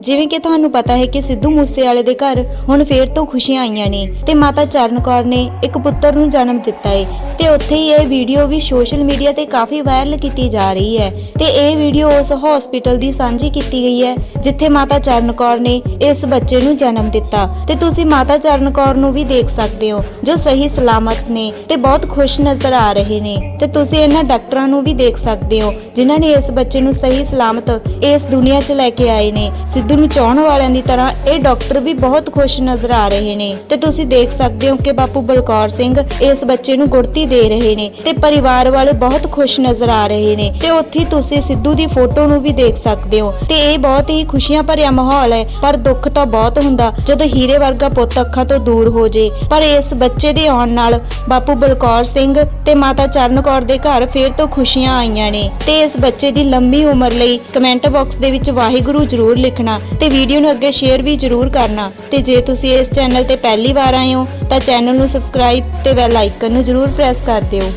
ਜਿਵੇਂ ਕਿ ਤੁਹਾਨੂੰ ਪਤਾ ਹੈ ਕਿ ਸਿੱਧੂ ਮੂਸੇਵਾਲੇ ਦੇ ਘਰ ਹੁਣ ਫੇਰ ਤੋਂ ਖੁਸ਼ੀਆਂ ਆਈਆਂ ਨੇ ਤੇ ਮਾਤਾ ਚਰਨ ਕੌਰ ਨੇ ਇੱਕ ਪੁੱਤਰ ਨੂੰ ਜਨਮ ਦਿੱਤਾ ਹੈ ਤੇ ਉੱਥੇ ਹੀ ਇਹ ਵੀਡੀਓ ਵੀ ਸੋਸ਼ਲ ਮੀਡੀਆ ਤੇ ਕਾਫੀ ਵਾਇਰਲ ਕੀਤੀ ਜਾ ਰਹੀ ਹੈ ਤੇ ਇਹ ਵੀਡੀਓ ਉਸ ਹਸਪੀਟਲ ਦੀ ਸਾਂਝੀ ਕੀਤੀ ਗਈ ਹੈ, ਜਿੱਥੇ ਮਾਤਾ ਚਰਨ ਕੌਰ ਨੇ ਇਸ ਬੱਚੇ ਨੂੰ ਜਨਮ ਦਿੱਤਾ। ਤੇ ਤੁਸੀਂ ਮਾਤਾ ਚਰਨ ਕੌਰ ਨੂੰ ਵੀ ਦੇਖ ਸਕਦੇ ਹੋ, ਜੋ ਸਹੀ ਸਲਾਮਤ ਨੇ ਤੇ ਬਹੁਤ ਖੁਸ਼ ਨਜ਼ਰ ਆ ਰਹੇ ਨੇ। ਤੇ ਤੁਸੀਂ ਇਹਨਾਂ ਡਾਕਟਰਾਂ ਨੂੰ ਵੀ ਦੇਖ ਸਕਦੇ ਹੋ, ਜਿਨ੍ਹਾਂ ਨੇ ਇਸ ਬੱਚੇ ਨੂੰ ਸਹੀ ਸਲਾਮਤ ਇਸ ਦੁਨੀਆ 'ਚ ਲੈ ਕੇ ਆਏ ਨੇ। ਸਿੱਧੂ ਨੂੰ ਚਾਹਣ ਵਾਲਿਆਂ ਦੀ ਤਰ੍ਹਾਂ ਇਹ ਡਾਕਟਰ ਵੀ ਬਹੁਤ ਖੁਸ਼ ਨਜ਼ਰ ਆ ਰਹੇ ਨੇ। ਤੇ ਤੁਸੀਂ ਦੇਖ ਸਕਦੇ ਹੋ ਕਿ ਬਾਪੂ ਬਲਕੌਰ ਸਿੰਘ ਇਸ ਬੱਚੇ ਨੂੰ ਗੁੜਤੀ ਦੇ ਰਹੇ ਨੇ ਤੇ ਪਰਿਵਾਰ ਵਾਲੇ ਬਹੁਤ ਖੁਸ਼ ਨਜ਼ਰ ਆ ਰਹੇ ਨੇ। ਤੇ ਉੱਥੇ ਤੁਸੀਂ ਸਿੱਧੂ ਦੀ ਫੋਟੋ ਨੂੰ ਵੀ ਦੇਖ ਸਕਦੇ ਹੋ। ਤੇ ਇਹ ਬਹੁਤ ਹੀ ਖੁਸ਼ੀਆਂ ਭਰਿਆ ਮਾਹੌਲ ਹੈ, ਪਰ ਦੁੱਖ ਤਾਂ ਬਹੁਤ ਹੁੰਦਾ ਜਦੋਂ ਹੀਰੇ ਵਰਗਾ ਪੁੱਤ ਅੱਖਾਂ ਤੋਂ ਦੂਰ ਹੋ ਜੇ। ਪਰ ਇਸ ਬੱਚੇ ਦੇ ਆਉਣ ਨਾਲ ਬਾਪੂ ਬਲਕੌਰ ਸਿੰਘ ਤੇ ਮਾਤਾ ਚਰਨ ਕੌਰ ਦੇ ਘਰ ਫੇਰ ਤੋਂ ਖੁਸ਼ੀਆਂ ਆਈਆਂ ਨੇ। ਤੇ ਇਸ ਬੱਚੇ ਦੀ ਲੰਮੀ ਉਮਰ ਲਈ ਕਮੈਂਟ ਬਾਕਸ ਦੇ ਵਿੱਚ ਵਾਹਿਗੁਰੂ ਜ਼ਰੂਰ ਲਿਖਣਾ। ਤੇ ਵੀਡੀਓ ਨੂੰ ਅੱਗੇ ਸ਼ੇਅਰ ਵੀ ਜ਼ਰੂਰ ਕਰਨਾ। ਤੇ ਜੇ ਤੁਸੀਂ ਇਸ ਚੈਨਲ ਤੇ ਪਹਿਲੀ ਵਾਰ ਆਏ ਹੋ, ਤਾਂ ਚੈਨਲ ਨੂੰ ਸਬਸਕ੍ਰਾਈਬ ਤੇ ਬੈਲ ਆਈਕਨ ਨੂੰ ਜ਼ਰੂਰ ਪ੍ਰੈਸ ਕਰ ਦਿਓ।